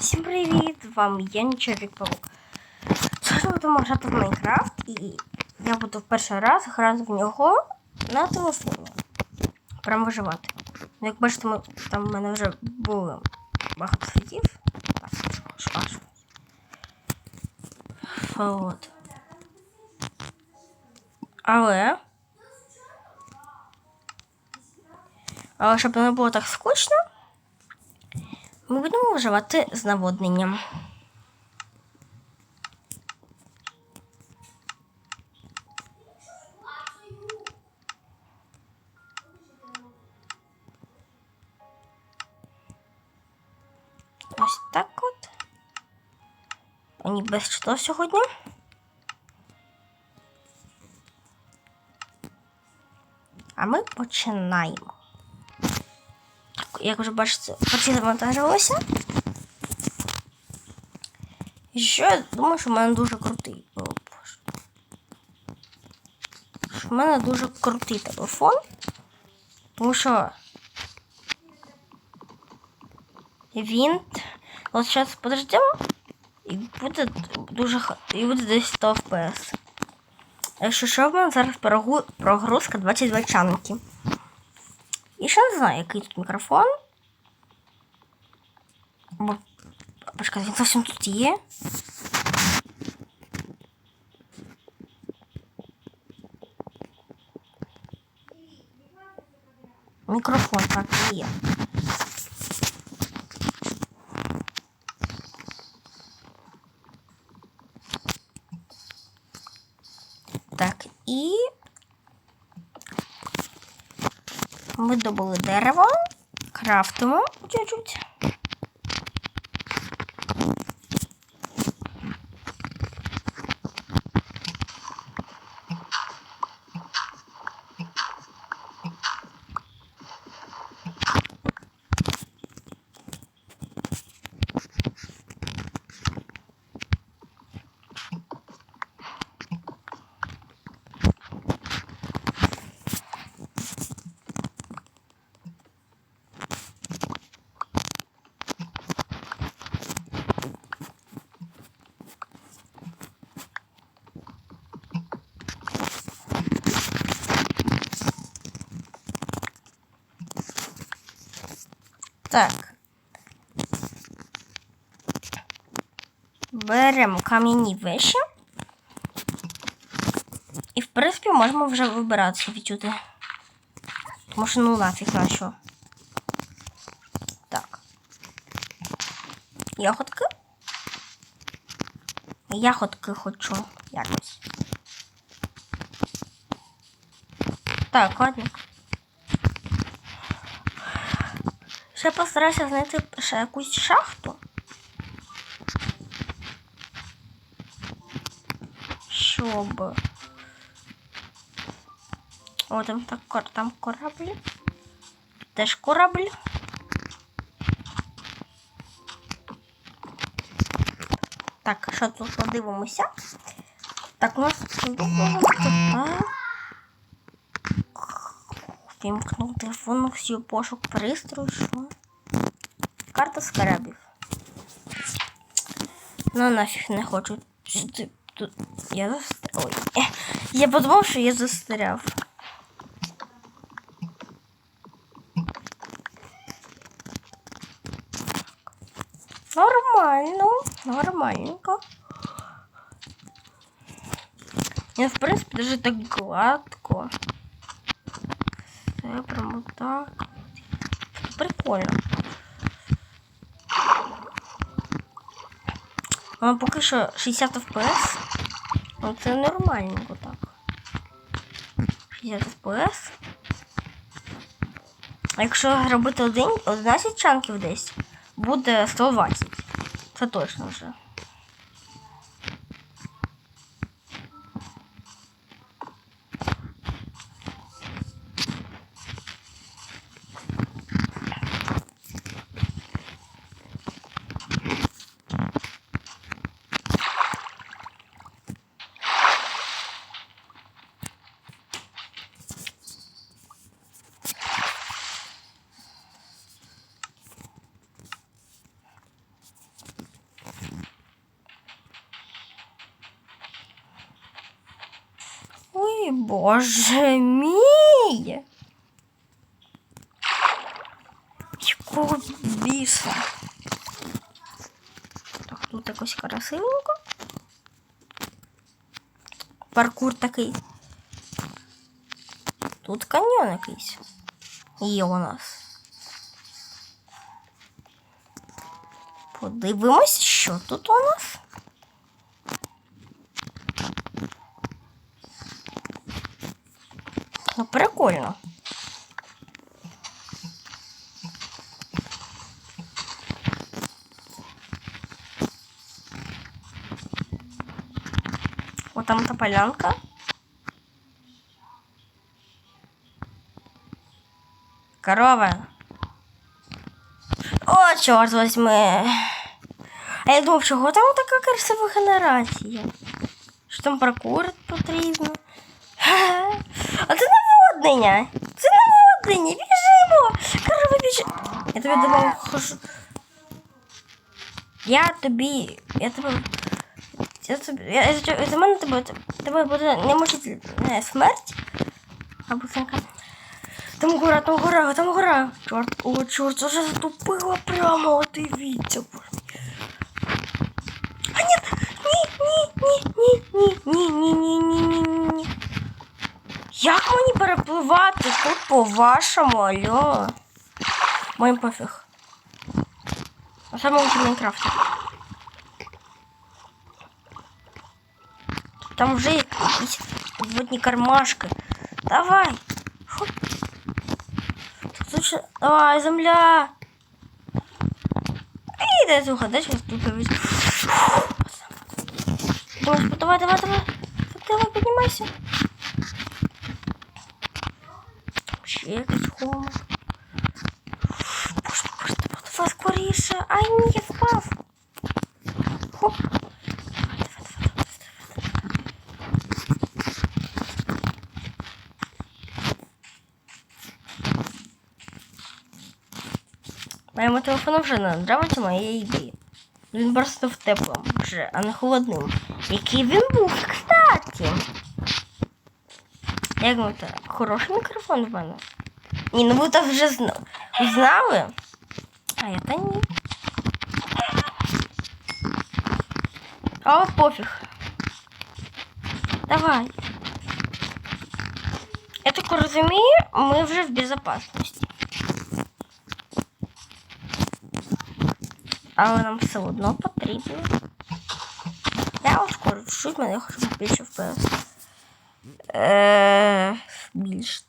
Всім привіт! Вам я Нічовік Павук. Сьогодні будемо грати в Майнкрафт і я буду в перший раз грати в нього на телефоні. Прям виживати. Ну, Як бачите, ми, там в мене вже було багато аж. От. Але. Але щоб не було так скучно. Ми будемо вживати з наводненням. Ось так от. Мені без що сьогодні. А ми починаємо. Як вже бачите, почти завантажилося. І ще я думаю, що в мене дуже крутий. О, Боже. Що в мене дуже крутий телефон. Тому що він. От зараз подождемо. І буде дуже і буде десь 100 FPS. Якщо що, в мене зараз прогрузка 22 чанки. І ще не знаю, який тут мікрофон. Бо, почекай, він зовсім тут є. Мікрофон так є. Так, і ми добули дерево, крафтимо чуть-чуть. Так. Беремо кам'яні виші. І, в принципі, можемо вже вибиратися відсюди. Тому що ну нафіг на що. Так. Ягодки. Ягодки хочу якось. Так, ладно. Ще постараюся знайти ще якусь шахту. Щоб. О, там, так, там корабль. Теж корабль. Так, що тут подивимося? Так, у нас тут Вімкнув всі пошук пристрою, що? Карта з корабів. Ну нафіг не хочу. Тут? Я застряв. Ой. е, Я подумав, що я застряв. Нормально, нормальненько. Я, в принципе, даже так гладко. Все прямо так. Прикольно. А поки що 60 FPS. Ну це нормальненько так. 60 FPS. А якщо робити один, 11 чанків десь, буде 120. Це точно вже. Боже мій. Якого біса? Так, тут якось красивенько. Паркур такий. Тут каньйон якийсь. Є у нас. Подивимось, що тут у нас. Ну, прикольно. Вот там та полянка. Корова. О, чорт возьми. А я думав, чого там така красива генерація? Що там паркур потрібно? Ха. Наводнення! Це наводнення! Біжимо! Корова біжи. Я тобі думав, хожу. Я тобі. Я тебе. Я тобі. Я, я, за мене тебе. Тебе буде не може не смерть. Або така. Там гора, там гора, там гора. Чорт, о, чорт, вже затупила прямо, от боже мій. А ні, ні, ні, ні, ні, ні, ні, ні, ні, ні, ні, ні. Як мені перепливати тут по-вашому, алло? Моїм пофіг. А саме в Майнкрафті. Там вже якісь водні кармашки. Давай. Хоп. Тут ще... Давай, земля. І ти угадаєш, я тут повісь. Давай, давай, давай, давай. Давай, піднімайся. Ще якийсь хомик. Боже, скоріше. Ай, ні, я впав. Хоп. Моєму телефону вже не нравиться моя ідея. Він просто в теплому вже, а не холодним. Який він був, кстати. Як ви це? Хороший мікрофон в мене. Ні, ну ви так вже зна... знали. А я та ні. А пофіг. Давай. Я так розумію, ми вже в безопасності. Але нам все одно потрібно. Я ускорю чуть мене я хочу більше FPS. Е, більш